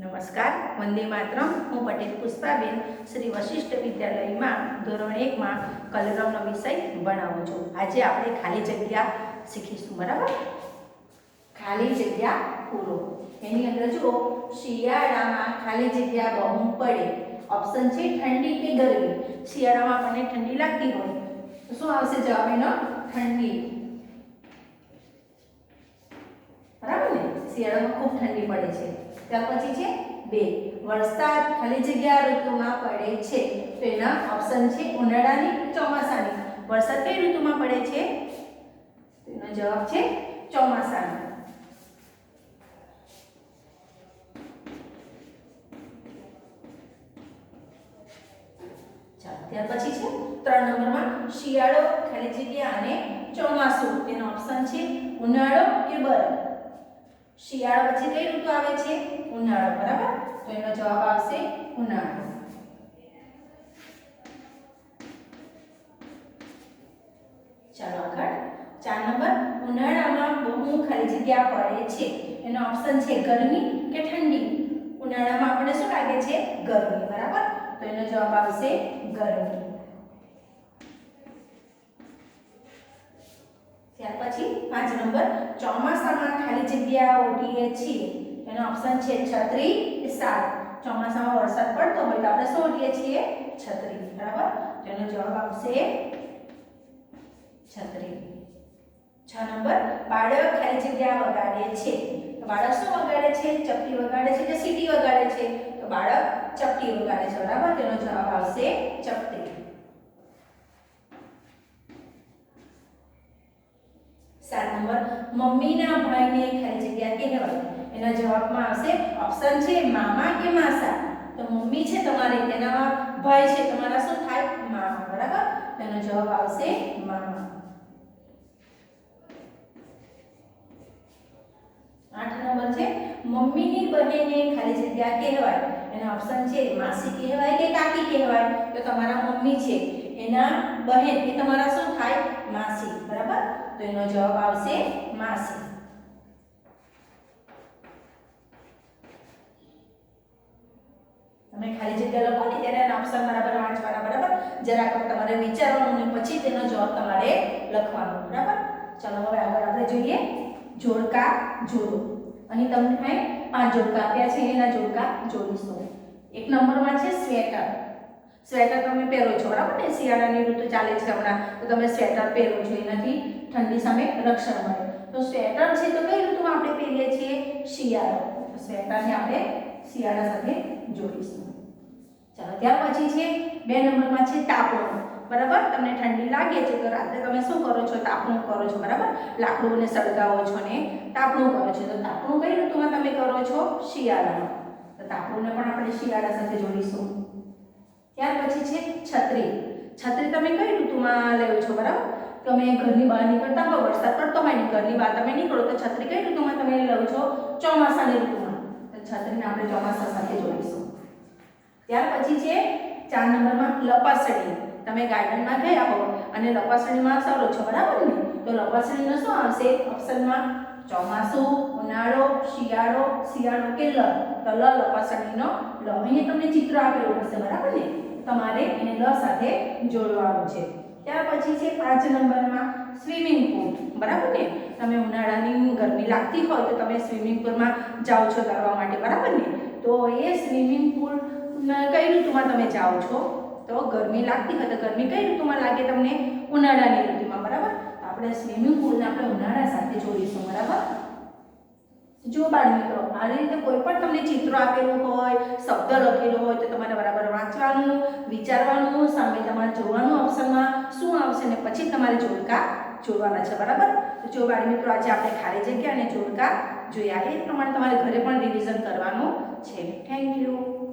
નમસ્કાર, વંદે માતરમ. હું પટેલ પુષ્પાબેન શ્રી વશિષ્ઠ વિદ્યાલયમાં ધોરણ એકમાં કલરવનો વિષય ભણાવું છું. આજે આપણે ખાલી જગ્યા શીખીશું, બરાબર? ખાલી જગ્યા પૂરો. એની અંદર જુઓ, શિયાળામાં ખાલી જગ્યા બહુ પડે. ઓપ્શન છે ઠંડી કે ગરમી? શિયાળામાં આપણને ઠંડી લાગતી હોય. તો શું આવશે જવાબ એનો? ઠંડી. બરાબર ને? શિયાળામાં ખૂબ ઠંડી પડે છે. ત્યાર પછી છે બે. વરસાદ ખાલી જગ્યા ઋતુમાં પડે છે. તો એના ઓપ્શન છે ઉનાળાની, ચોમાસાની. વરસાદ કઈ ઋતુમાં પડે છે? તો એનો જવાબ છે ચોમાસાનો. ત્યાર પછી છે ત્રણ નંબરમાં શિયાળો, ખાલી જગ્યા અને ચોમાસું. તેનો ઓપ્શન છે ઉનાળો કે બરફ? શિયાળો પછી કઈ ઋતુ આવે છે? ઉનાળો, બરાબર? તો એનો જવાબ આવશે ઉનાળો. ચાલો આગળ. ચાર નંબર. ઉનાળામાં બહુ ખાલી જગ્યા પડે છે. એનો ઓપ્શન છે ગરમી કે ઠંડી. ઉનાળામાં આપણને શું લાગે છે? ગરમી, બરાબર? તો એનો જવાબ આવશે ગરમી. ત્યાર પછી પાંચ નંબર ચોમાસામાં ખાલી જગ્યા ઓઢીએ છીએ. એનો ઓપ્શન છે છત્રી સાત. ચોમાસામાં વરસાદ પડતો હોય તો આપણે શું ઓઢીએ છીએ? છત્રી. બરાબર? તેનો જવાબ આવશે છત્રી. છ નંબર, બાળક ખાલી જગ્યા વગાડે છે. બાળક શું વગાડે છે? ચપટી વગાડે છે કે સીટી વગાડે છે? તો બાળક ચપટી વગાડે છે. બરાબર? તેનો જવાબ આવશે ચપટી. સાત નંબર. મમ્મીના ભાઈને ખાલી જગ્યા કહેવાય એના જવાબમાં આવશે ઓપ્શન છે મામા કે માસા. તો મમ્મી છે તમારી, તેના ભાઈ છે, તમારા શું થાય? મામા, બરાબર? તેનો જવાબ આવશે મામા. આઠ નંબર છે, મમ્મીની બહેને ખાલી જગ્યા કહેવાય. એના ઓપ્શન છે માસી કહેવાય કે કાકી કહેવાય. તો તમારા મમ્મી છે, એના બહેન, એ તમારા શું થાય? માસી બરાબર? તો એનો જવાબ આવશે માસી તમે ખાલી જગ્યા લખો ને ત્યારે ઓપ્શન બરાબર વાંચવાના, બરાબર? જરાક તમારે વિચારવાનું ને પછી તેનો જવાબ તમારે લખવાનો, બરાબર? ચલો, હવે આગળ આપણે જોઈએ જોડકા જોડો. અહીં તમને મેં પાંચ જોડકા આપ્યા છે એના જોડકા જોડીશું. એક નંબરમાં છે સ્વેટર. સ્વેટર તમે પહેરો છો, બરાબર ને? શિયાળાની ઋતુ ચાલે છે હમણાં, તો તમે સ્વેટર પહેરો છો, એનાથી ઠંડી સામે રક્ષણ મળે. તો સ્વેટર છે તો કઈ ઋતુમાં આપણે પહેરીએ છીએ? શિયાળો. તો સ્વેટરને આપણે શિયાળા સાથે જોડીશું. ચાલો, ત્યાર પછી છે, બે નંબરમાં છે તાપણું. બરાબર? તમને ઠંડી લાગે છે તો રાત્રે તમે શું કરો છો? તાપણું કરો છો, બરાબર? લાકડુંને સળગાવો છો ને તાપણું કરો છો. તો તાપણું કઈ ઋતુમાં તમે કરો છો? શિયાળામાં. તો તાપણુંને પણ આપણે શિયાળા સાથે જોડીશું. ત્યાર પછી છે છત્રી. છત્રી તમે કઈ ઋતુમાં લેવો છો, બરાબર? તમે ઘરની બહાર નીકળતા હો, વરસાદ પડતો હોય ને ઘરની બહાર તમે નીકળો, તો છત્રી કઈ ઋતુમાં તમે લો છો? ચોમાસાની ઋતુમાં. તો છત્રીને આપણે ચોમાસા સાથે જોડીશું. ત્યાર પછી છે ચાર નંબરમાં લપાસણી. તમે ગાર્ડનમાં ગયા હો અને લપાસણીમાં સરો છો બરાબર ને? તો લપાસણીનો શું આવશે? ઓપ્શનમાં ચોમાસું, ઉનાળો, શિયાળો શિયાળો કે લ તો લ લપાસણીનો લ અહીંયા તમને ચિત્ર આપેલું હશે, બરાબર ને? તમારે એને લ સાથે જોડવાનું છે. ત્યાર પછી છે પાંચ નંબરમાં સ્વિમિંગ પુલ. બરાબર ને? તમે ઉનાળાની ગરમી લાગતી હોય તો તમે સ્વિમિંગ પુલમાં જાઓ છો તરવા માટે. બરાબર ને? તો એ સ્વિમિંગ પુલ કઈ ઋતુમાં તમે જાઓ છો? તો ગરમી લાગતી હોય તો ગરમી કઈ ઋતુમાં લાગે તમને? ઉનાળાની ઋતુમાં. બરાબર? આપણે સ્વિમિંગ પુલને આપણે ઉનાળા સાથે જોડીશું. બરાબર? જો બાળ મિત્રો આવી રીતે કોઈ પણ તમને ચિત્રો આપેલું હોય, શબ્દ લખેલો હોય, તો તમારે બરાબર વાંચવાનું, વિચારવાનું, સામે તમારે જોવાનું ઓપ્શનમાં શું આવશે ને પછી તમારે જોડકા જોડવાના છે, બરાબર? તો જો બાળ મિત્રો, આજે આપણે ખાલી જગ્યા અને જોડકા જોયા, એ પ્રમાણે તમારે ઘરે પણ રિવિઝન કરવાનું છે. Thank you